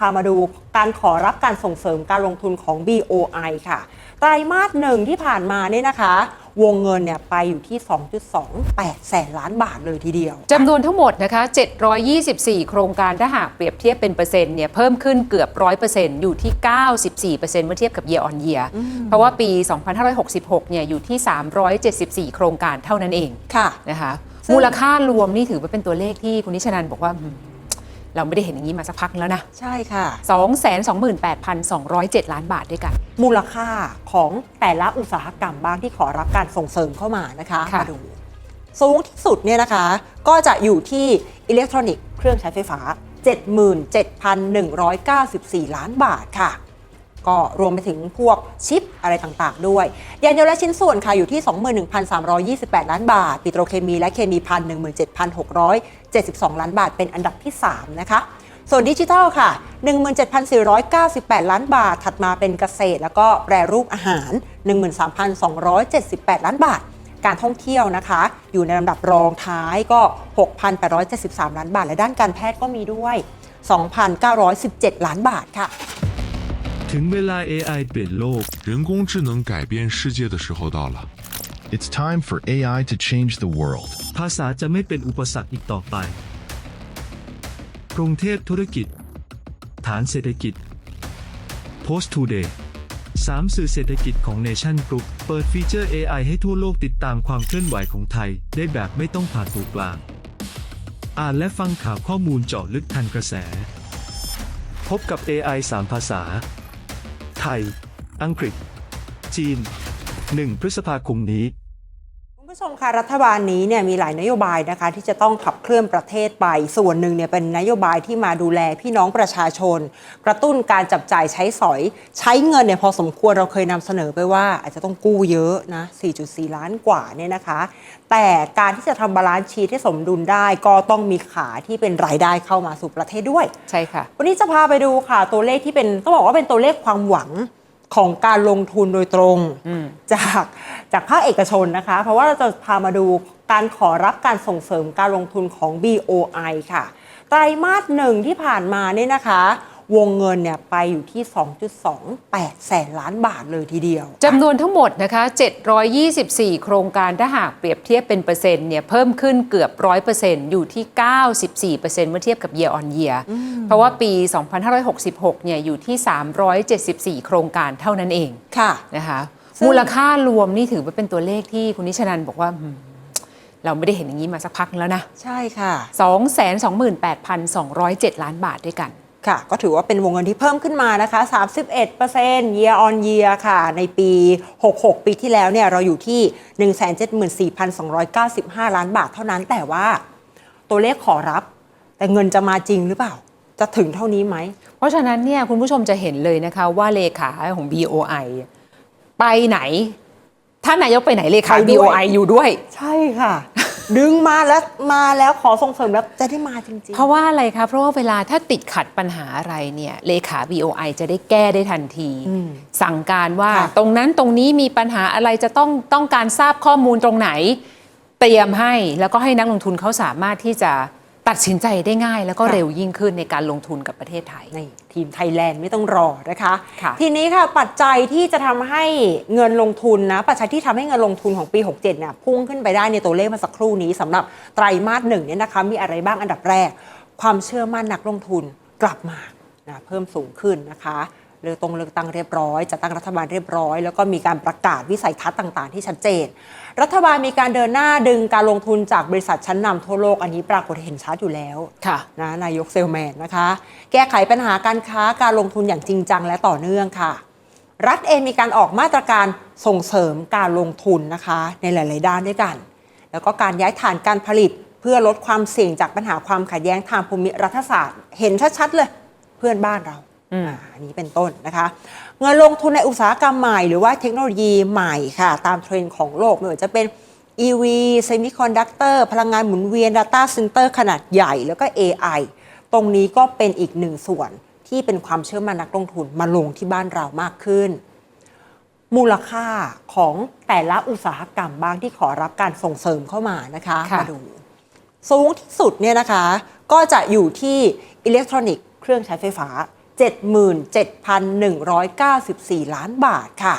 พามาดูการขอรับการส่งเสริมการลงทุนของ BOI ค่ะ ไตรมาสหนึ่งที่ผ่านมาเนี่ยนะคะ วงเงินเนี่ยไปอยู่ที่ 2.28 แสนล้านบาทเลยทีเดียว จำนวนทั้งหมดนะคะ 724 โครงการถ้าหากเปรียบเทียบเป็นเปอร์เซ็นต์เนี่ยเพิ่มขึ้นเกือบ 100%อยู่ที่ 94%เมื่อเทียบกับ year on year เพราะว่าปี 2566 เนี่ยอยู่ที่ 374 โครงการเท่านั้นเองค่ะนะคะซึ่งมูลค่ารวมนี่ถือว่าเป็นตัวเลขที่คุณนิชนันบอกว่าอืม เราไม่ได้เห็นอย่างนี้มาสักพักแล้วนะ ใช่ค่ะ 228,207 ล้านบาทด้วยกัน มูลค่าของแต่ละอุตสาหกรรมบ้างที่ขอรับการส่งเสริมเข้ามานะคะค่ะมาดูสูงที่สุดเนี่ยนะคะ ก็จะอยู่ที่อิเล็กทรอนิกส์เครื่องใช้ไฟฟ้า 77,194 ล้านบาทค่ะ ก็รวมไปถึงพวกชิปอะไรต่างๆ ด้วยยานยนต์และชิ้นส่วนค่ะอยู่ที่ 21,328 ล้านบาท ปิโตรเคมีและเคมีพัน17,672 ล้านบาท เป็นอันดับที่ 3 นะคะ ส่วนดิจิทัลค่ะ 17,498 ล้านบาท ถัดมาเป็นเกษตร แล้วก็แปรรูปอาหาร 13,278 ล้านบาท การท่องเที่ยวนะคะ อยู่ในลำดับรองท้ายก็ 6,873 ล้านบาท และด้านการแพทย์ก็มีด้วย 2,917 ล้านบาทค่ะ ถึงเวลา AI เปลี่ยนโลก 人工智能改变世界的时候到了。 It's time for AI to change the world. ภาษาจะไม่เป็นอุปสรรคอีกต่อไป กรุงเทพธุรกิจ ฐานเศรษฐกิจ Post Today สามสื่อเศรษฐกิจของ Nation Group เปิดฟีเจอร์ AI ให้ทั่วโลกติดตามความเคลื่อนไหวของไทย ได้แบบไม่ต้องผ่านตัวกลาง อ่านและฟังข่าวข้อมูลเจาะลึกทันกระแส พบกับ AI 3 ภาษา ไทย อังกฤษ จีน 1 พฤษภาคมนี้ ผู้ชมคะรัฐบาลนี้เนี่ยมีหลายนโยบายนะคะ ที่จะต้องขับเคลื่อนประเทศไป ส่วนหนึ่งเนี่ยเป็นนโยบายที่มาดูแลพี่น้องประชาชน กระตุ้นการจับจ่ายใช้สอย ใช้เงินเนี่ยพอสมควรเราเคยนำเสนอไปว่า อาจจะต้องกู้เยอะนะ 4.4 ล้านกว่าเนี่ยนะคะ แต่การที่จะทำบาลานซ์ชีทให้สมดุลได้ก็ต้องมีขาที่เป็นรายได้เข้ามาสู่ประเทศด้วย ใช่ค่ะ วันนี้จะพาไปดูค่ะตัวเลขที่เป็นต้องบอกว่าเป็นตัวเลขความหวัง ของการลงทุนโดยตรงจากจากภาคเอกชนนะคะ เพราะว่าเราจะพามาดูการขอรับการส่งเสริมการลงทุนของ BOI ค่ะ ไตรมาสหนึ่งที่ผ่านมาเนี่ยนะคะ วงเงินเนี่ยไปอยู่ที่ 2.28 แสนล้านบาทเลยทีเดียวจำนวนทั้งหมดนะคะ 724 โครงการถ้าหากเปรียบเทียบเป็นเปอร์เซ็นต์เนี่ยเพิ่มขึ้นเกือบ 100%อยู่ที่ 94%เมื่อเทียบกับ year on year เพราะว่าปี 2566 เนี่ยอยู่ที่ 374 โครงการเท่านั้นเองค่ะนะคะซึ่งมูลค่ารวมนี่ถือว่าเป็นตัวเลขที่คุณนิชนันบอกว่าอืมเราไม่ได้เห็นอย่างนี้มาสักพักแล้วนะ ใช่ค่ะ 228,207 ล้านบาทด้วยกัน ค่ะ ก็ถือว่าเป็นวงเงินที่เพิ่มขึ้นมานะคะ 31% year on year ค่ะ ในปี 66 ปีที่แล้วเนี่ยเราอยู่ที่ 174,295 ล้านบาทเท่านั้น แต่ว่าตัวเลขขอรับ แต่เงินจะมาจริงหรือเปล่า จะถึงเท่านี้ไหม เพราะฉะนั้นเนี่ยคุณผู้ชมจะเห็นเลยนะคะว่าเลขาของ BOI ไปไหน ท่านนายกไปไหนเลขาไปด้วย BOI อยู่ด้วย ใช่ค่ะ ดึงมาแล้วมาแล้วขอส่งเสริมแล้วจะได้มาจริง เพราะว่าอะไรคะเพราะว่าเวลาถ้าติดขัดปัญหาอะไรเนี่ยเลขา BOI จะได้แก้ได้ทันที อืมสั่งการว่าค่ะตรงนั้นตรงนี้มีปัญหาอะไรจะต้องต้องการทราบข้อมูลตรงไหน เตรียมให้แล้วก็ให้นักลงทุนเขาสามารถที่จะตัดสินใจได้ง่าย แล้วก็เร็วยิ่งขึ้นในการลงทุนกับประเทศไทยๆใน ทีมไทยแลนด์ไม่ต้องรอนะคะค่ะทีนี้ค่ะปัจจัยที่จะทำให้เงินลงทุนนะปัจจัยที่ทำให้เงินลงทุนของปี 67เนี่ยพุ่งขึ้นไปได้ในตัวเลขเมาสักครู่นี้สำหรับไตรมาสหนึ่งเนี่ยนะคะมีอะไรบ้างอันดับแรก ความเชื่อมั่นนักลงทุนกลับมานะเพิ่มสูงขึ้นนะคะ เลือกตรงเลือกตั้งเรียบร้อยจะตั้งรัฐบาลเรียบร้อย แล้วก็มีการประกาศวิสัยทัศน์ต่าง ๆ ที่ชัดเจน รัฐบาลมีการเดินหน้าดึงการลงทุนจากบริษัทชั้นนำทั่วโลกอันนี้ปรากฏเห็นชัดอยู่แล้วค่ะนะนายกเซลแมนนะคะ แก้ไขปัญหาการค้าการลงทุนอย่างจริงจังและต่อเนื่องค่ะ รัฐเองมีการออกมาตรการส่งเสริมการลงทุนนะคะ ในหลาย ๆ ด้านด้วยกัน แล้วก็การย้ายฐานการผลิตเพื่อลดความเสี่ยงจากปัญหาความขัดแย้งทางภูมิรัฐศาสตร์ เห็นชัด ๆ เลย เพื่อนบ้านเรา อืมอ่าอันนี้เป็นต้นนะคะ เงินลงทุนในอุตสาหกรรมใหม่ หรือว่าเทคโนโลยีใหม่ค่ะ ตามเทรนด์ของโลกไม่ว่าจะเป็น EV Semiconductor พลังงานหมุนเวียน Data Center ขนาดใหญ่แล้วก็ AI ตรงนี้ก็เป็นอีกหนึ่งส่วนที่เป็นความเชื่อมั่นนักลงทุนมาลงที่บ้านเรามากขึ้น มูลค่าของแต่ละอุตสาหกรรมบ้างที่ขอรับการส่งเสริมเข้ามานะคะค่ะมาดู สูงที่สุดเนี่ยนะคะ ก็จะอยู่ที่อิเล็กทรอนิกส์เครื่องใช้ไฟฟ้า 77,194 ล้านบาทค่ะ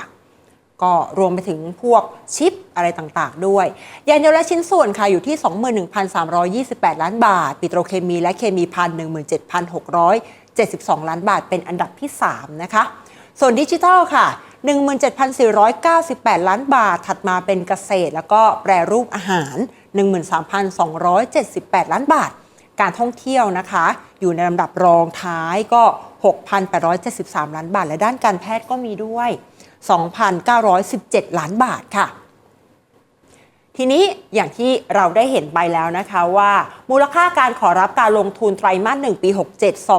ก็รวมไปถึงพวกชิปอะไรต่างๆ ด้วย ยานยนต์และชิ้นส่วนค่ะอยู่ที่ 21,328 ล้านบาท ปิโตรเคมีและเคมีพัน17,672 ล้านบาท เป็นอันดับที่ 3 นะคะ ส่วนดิจิทัลค่ะ 17,498 ล้านบาท ถัดมาเป็นเกษตร แล้วก็แปรรูปอาหาร 13,278 ล้านบาท การท่องเที่ยวนะคะ อยู่ในลำดับรองท้ายก็ 6,873 ล้านบาท และด้านการแพทย์ก็มีด้วย 2,917 ล้านบาทค่ะ ทีนี้อย่างที่เราได้เห็นไปแล้วนะคะว่า มูลค่าการขอรับการลงทุนไตรมาส1ปี 67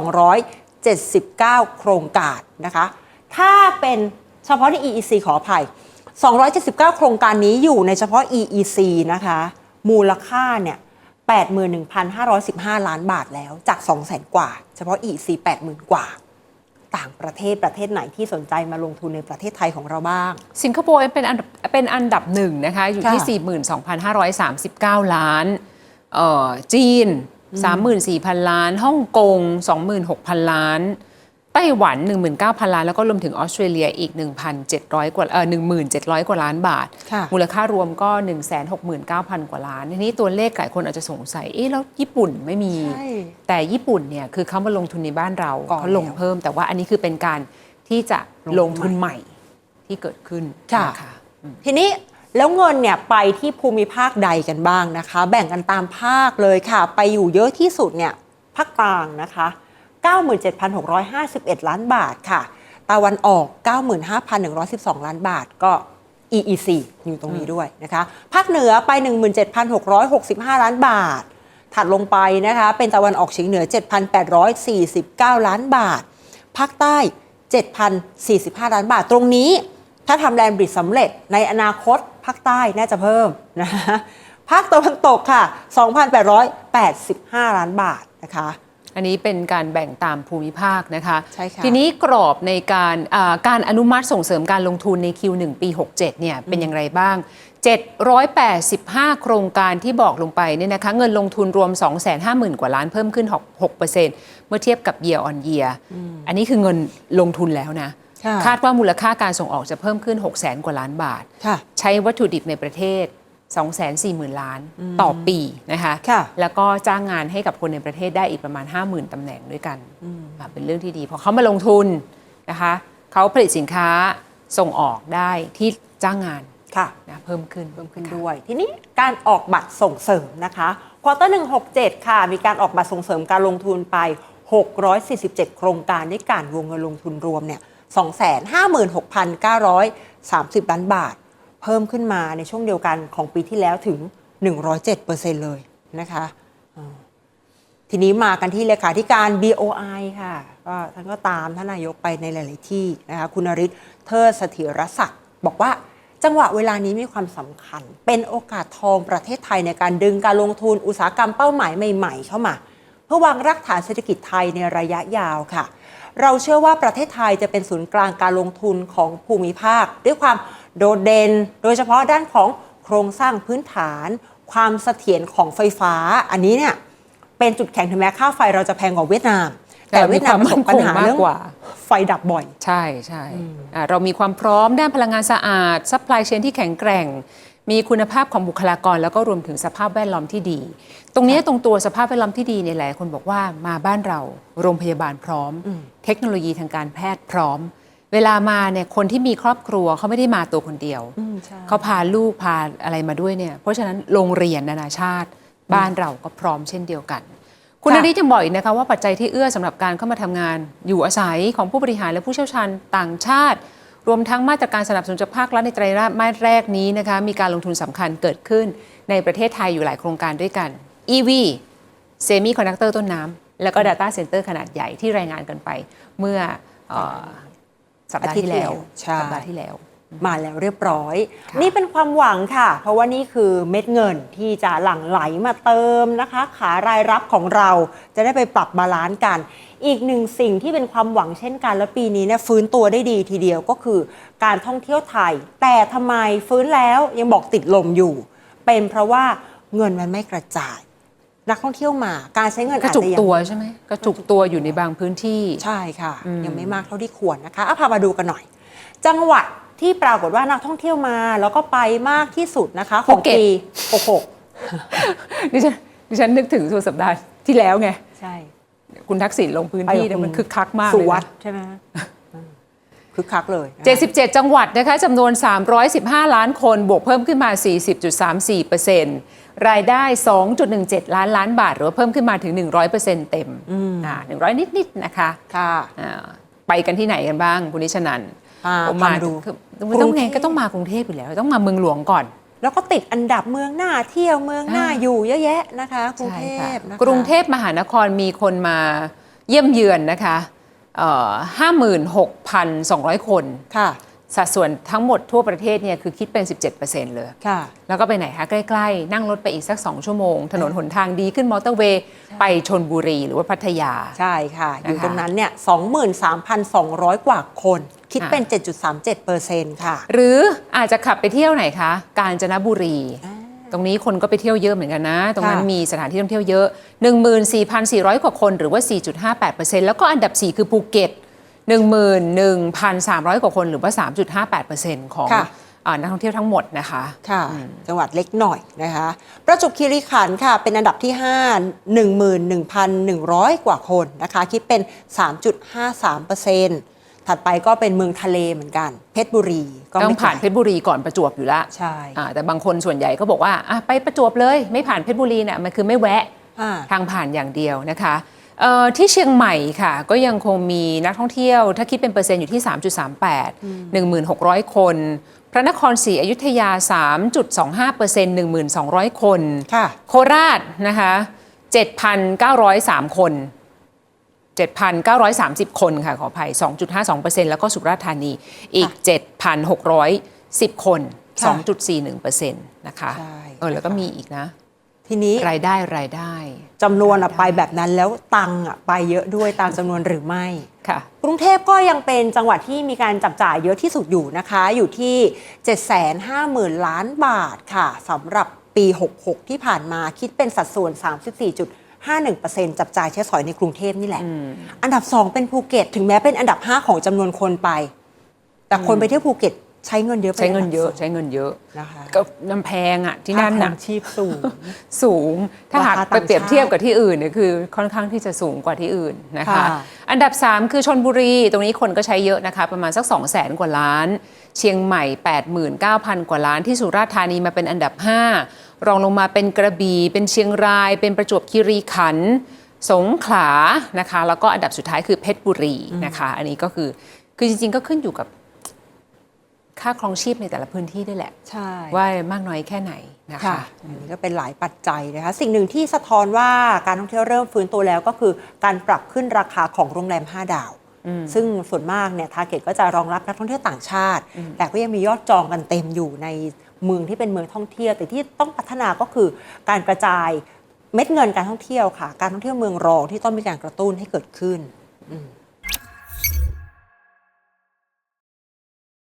279 โครงการนะคะ ถ้าเป็นเฉพาะใน EEC ขออภัย 279 โครงการนี้อยู่ในเฉพาะ EEC นะคะ มูลค่าเนี่ย 81,515 ล้านบาทแล้วจาก 200,000 กว่า เฉพาะ EEC 80,000 กว่า ต่างประเทศประเทศไหนที่สนใจมาลงทุนในประเทศไทยของเราบ้าง สิงคโปร์เป็นอันดับเป็นอันดับหนึ่งนะคะ อยู่ที่ค่ะ42,539 ล้านเอ่อจีน 34,000 ล้านฮ่องกง26,000 ล้าน ไต้หวัน 19,000 ล้าน แล้วก็รวมถึงออสเตรเลียอีก 1,700 กว่าเออ1,700 กว่าล้านบาทค่ะมูลค่ารวมก็ 169,000 กว่าล้าน ทีนี้ตัวเลขหลายคนอาจจะสงสัย เอ๊ะ แล้วญี่ปุ่นไม่มีใช่แต่ญี่ปุ่นเนี่ย คือเขามาลงทุนในบ้านเราก่อนเขาลงแล้วเพิ่ม แต่ว่าอันนี้คือเป็นการที่จะลลงงทุทุนนใหใหม่ม่ที่เกิดขึ้นค่ะนะคะทีนี้แล้วเงินเนี่ยไปที่ภูมิภาคใดกันบ้างนะคะ แบ่งกันตามภาคเลยค่ะ ไปอยู่เยอะที่สุดเนี่ยภาคกลางนะคะ 97,651 ล้านบาทค่ะ ตะวันออก 95,112 ล้านบาทก็ EEC อยู่ตรงนี้ด้วยนะคะ ภาคเหนือไป 17,665 ล้านบาท ถัดลงไปนะคะ เป็นตะวันออกเฉียงเหนือ 7,849 ล้านบาท ภาคใต้ 7,045 ล้านบาท ตรงนี้ ถ้าทำแลนบริดจ์สำเร็จในอนาคต ภาคใต้น่าจะเพิ่มนะคะภาคตะวันตกค่ะ 2,885 ล้านบาทนะคะ อันนี้เป็นการแบ่งตามภูมิภาคนะคะใช่ค่ะทีนี้กรอบในการอ่าการอนุมัติส่งเสริมการลงทุนใน Q1 ปี 67 เนี่ยเป็นอย่างไรบ้าง 785 โครงการที่บอกลงไปเนี่ยนะคะเงินลงทุนรวม 250,000 กว่าล้านเพิ่มขึ้น 6%เมื่อเทียบกับ year on year อันนี้คือเงินลงทุนแล้วนะค่ะคาดว่ามูลค่าการส่งออกจะเพิ่มขึ้น 600,000 กว่าล้านบาทค่ะใช้วัตถุดิบในประเทศ 240,000 ล้านต่อปีนะคะค่ะแล้วก็จ้างงานให้กับคนในประเทศได้อีกประมาณ 50,000 ตำแหน่งด้วยกันอะเป็นเรื่องที่ดีพอเขามาลงทุนนะคะเขาผลิตสินค้าส่งออกได้ที่จ้างงานค่ะนะเพิ่มขึ้นเพิ่มขึ้นด้วย ทีนี้การออกบัตรส่งเสริมนะคะควอเตอร์167ค่ะ มีการออกบัตรส่งเสริมการลงทุนไป 647 โครงการด้วยกันวงเงินลงทุนรวมเนี่ย256,930 ล้านบาท เพิ่มขึ้นมาในช่วงเดียวกันของปีที่แล้วถึง 107%เลยนะคะทีนี้มากันที่เลขาธิการ BOI ค่ะก็ท่านก็ตามท่านนายกไปในหลาย ๆ ที่นะคะคุณนริศเทิดเสถียรศักดิ์บอกว่าจังหวะเวลานี้มีความสำคัญ เป็นโอกาสทองประเทศไทยในการดึงการลงทุนอุตสาหกรรมเป้าหมายใหม่ ๆ เข้ามา พื่อวางรากฐานเศรษฐกิจไทยในระยะยาวค่ะ เราเชื่อว่าประเทศไทยจะเป็นศูนย์กลางการลงทุนของภูมิภาค ด้วยความโดดเด่นโดยเฉพาะด้านของโครงสร้างพื้นฐาน ความเสถียรของไฟฟ้า อันนี้เนี่ยเป็นจุดแข็งถึงแม้ค่าไฟเราจะแพงกว่าเวียดนาม แต่แต่เวียดนามประสบปัญหามีความมั่นคงมากเรื่องกว่าไฟดับบ่อย ใช่ใช่อะเรามีความพร้อมด้านพลังงานสะอาดซัพพลายเชนที่แข็งแกร่ง มีคุณภาพของบุคลากร แล้วก็รวมถึงสภาพแวดล้อมที่ดี ตรงเนี้ยตรงตัวสภาพแวดล้อมที่ดีเนี่ยหลายคนบอกว่ามาบ้านเราโรงพยาบาลพร้อม เทคโนโลยีทางการแพทย์พร้อม เวลามาเนี่ยคนที่มีครอบครัวเขาไม่ได้มาตัวคนเดียวใช่เขาพาลูกพาอะไรมาด้วยเนี่ยเพราะฉะนั้นโรงเรียนนานาชาติ บ้านเราก็พร้อมเช่นเดียวกัน คุณนค่ะริศยังบอกอีกนะคะว่าปัจจัยที่เอื้อสำหรับการเข้ามาทำงาน อยู่อาศัยของผู้บริหารและผู้เชี่ยวชาญต่างชาติ รวมทั้งมาตรการสนับสนุนจากภาครัฐในไตรมาสแรกนี้นะคะมีการลงทุนสำคัญเกิดขึ้นในประเทศไทยอยู่หลายโครงการด้วยกัน EV เซมิคอนดักเตอร์ต้นน้ำแล้วก็ Data Center ขนาดใหญ่ที่รายงานกันไป เมื่อเอ่อสัปดาห์ที่แล้วใช่สัปดาห์ที่แล้ว มาแล้วเรียบร้อยค่ะนี่เป็นความหวังค่ะ เพราะว่านี่คือเม็ดเงินที่จะหลั่งไหลมาเติมนะคะ ขารายรับของเราจะได้ไปปรับบาลานซ์กัน อีกหนึ่งสิ่งที่เป็นความหวังเช่นกัน แล้วปีนี้เนี่ยฟื้นตัวได้ดีทีเดียวก็คือ การท่องเที่ยวไทย แต่ทำไมฟื้นแล้วยังบอกติดลมอยู่ เป็นเพราะว่าเงินมันไม่กระจายนักท่องเที่ยวมา การใช้เงินกระอาจจุกจะยังตัวใช่ไหมกระจุกตัวอยู่ในบางพื้นที่ ใช่ค่ะอืมยังไม่มากเท่าที่ควรนะคะเอาพามาดูกันหน่อย จังหวัด ที่ปรากฏว่านักท่องเที่ยวมาแล้วก็ไปมากที่สุดนะคะ ของปี66ดิฉันดิฉันนึกถึงสุดสัปดาห์ที่แล้วไง ใช่คุณทักษิณลงพื้นที่ไปกับเนี่ยมันคุณคึกคักมากสุเลยวัสนะด์ใช่ไหมอืมคึกคักเลยนะคะ 77 จังหวัดนะคะจำนวน 315 ล้านคน บวกเพิ่มขึ้นมา 40.34%รายได้ 2.17 ล้านล้านบาท หรือว่าเพิ่มขึ้นมาถึง 100%เต็มอ่า100 นิด ๆ นะคะค่ะ อ่าไปกันที่ไหนกันบ้าง คุณนิชนันอ่า ผมพามาดูคือมันต้องไงกรุงเทพก็ต้องมากรุงเทพอยู่แล้ว ต้องมาเมืองหลวงก่อน แล้วก็ติดอันดับเมืองหน้าเที่ยวเมืองหน้าอ่าอยู่เยอะแยะนะคะกรุงใช่เทค่ะพนะคะกรุงเทพมหานครมีคนมาเยี่ยมเยือนนะคะห้าหมื่นหกพันสองร้อยคนค่ะ สัดส่วนทั้งหมดทั่วประเทศเนี่ยคือคิดเป็น 17%เลยค่ะ แล้วก็ไปไหนคะใกล้ๆ นั่งรถไปอีกสัก 2 ชั่วโมง ถนนหนทางดีขึ้นมอเตอร์เวย์ไปชนบุรีหรือว่าพัทยา ใช่ค่ะ อยู่นะคะตรงนั้นเนี่ย 23,200 กว่าคน คิดเป็น 7.37เปอร์เซ็นต์ค่ะ หรืออาจจะขับไปเที่ยวไหนคะ กาญจนบุรี ตรงนี้คนก็ไปเที่ยวเยอะเหมือนกันนะ ตรงนั้นค่ะมีสถานที่ท่องเที่ยวเยอะ 14,400 กว่าคนหรือว่า 4.58%แล้วก็อันดับ 4 คือภูเก็ต 11,300 กว่าคนหรือว่า 3.58%ของค่ะอ่านักท่องเที่ยวทั้งหมดนะคะค่ะจังหวัดเล็กหน่อยนะคะ ประจวบคีรีขันธ์ค่ะเป็นอันดับที่ 5 11,100 กว่าคนนะคะ คิดเป็น 3.53เปอร์เซ็นต์ถัดไปก็เป็นเมืองทะเลเหมือนกัน เพชรบุรีก็ต้องไม่ผ่านไกเพลชรบุรีก่อนประจวบอยู่ละใช่อ่าแต่บางคนส่วนใหญ่ก็บอกว่าอะไปประจวบเลย ไม่ผ่านเพชรบุรีเนี่ยมันคือไม่แวะอ่าทางผ่านอย่างเดียวนะคะเอ่อ ที่เชียงใหม่ค่ะ ก็ยังคงมีนักท่องเที่ยว ถ้าคิดเป็นเปอร์เซ็นต์อยู่ที่ 3.38 1,600 คน พระนครศรีอยุธยา 3.25เปอร์เซ็นต์1,200 คนค่ะโคราชนะคะ7,903 คน 7,930 คนค่ะขออภัย 2.52%แล้วก็สุราษฎร์ธานีอีก 7,610 คนค่ะ2.41%นะคะใช่เออแล้วก็มีอีกนะ ทีนี้รายได้รายได้จำนวนอะไปแบบนั้นแล้วตังค์อะไปเยอะด้วยตามจำนวนหรือไม่ค่ะ กรุงเทพก็ยังเป็นจังหวัดที่มีการจับจ่ายเยอะที่สุดอยู่นะคะ อยู่ที่ 750,000 ล้านบาทค่ะสำหรับปี 66 ที่ผ่านมาคิดเป็นสัดส่วน 34.51%จับจ่ายใช้สอยในกรุงเทพนี่แหละ อันดับ 2 เป็นภูเก็ต ถึงแม้เป็นอันดับ 5 ของจำนวนคนไป แต่คนไปเที่ยวภูเก็ต ใช้เงินเยอะป็ใช้เงินเยอะดับสใช้เงินเยอะนะคะก็น้ำแพงอะที่นั่นค่าครน่ะองชีพสูงสูง ถ้าหากราคาไปต่างชาติเปรียบเทียบกับที่อื่นเนี่ยคือค่อนข้างที่จะสูงกว่าที่อื่นนะคะค่ะอันดับ 3 คือชนบุรีตรงนี้คนก็ใช้เยอะนะคะ ประมาณสัก 2 0 0แสนกว่าล้าน เชียงใหม่ 89,000 กว่าล้านที่สุราษฎร์ธานีมาเป็นอันดับ 5 รองลงมาเป็นกระบี่เป็นเชียงราย เป็นประจวบคีรีขันธ์สงขลานะคะ แล้วก็อันดับสุดท้ายคือเพชรบุรีนะคะ อันนี้ก็คือคือจริงๆก็ขึ้นอยู่กับ ค่าครองชีพในแต่ละพื้นที่ด้วยแหละ ใช่ ว่ามากน้อยแค่ไหนนะคะค่ะอันนี้ก็เป็นหลายปัจจัยนะคะ สิ่งหนึ่งที่สะท้อนว่าการท่องเที่ยวเริ่มฟื้นตัวแล้วก็คือการปรับขึ้นราคาของโรงแรม 5 ดาว ซึ่งส่วนมากเนี่ยทาร์เก็ตก็จะรองรับนักท่องเที่ยวต่างชาติ แต่ก็ยังมียอดจองกันเต็มอยู่ในเมืองที่เป็นเมืองท่องเที่ยว แต่ที่ต้องพัฒนาก็คือการกระจายเม็ดเงินการท่องเที่ยวค่ะ การท่องเที่ยวเมืองรองที่ต้องมีการกระตุ้นให้เกิดขึ้นอืม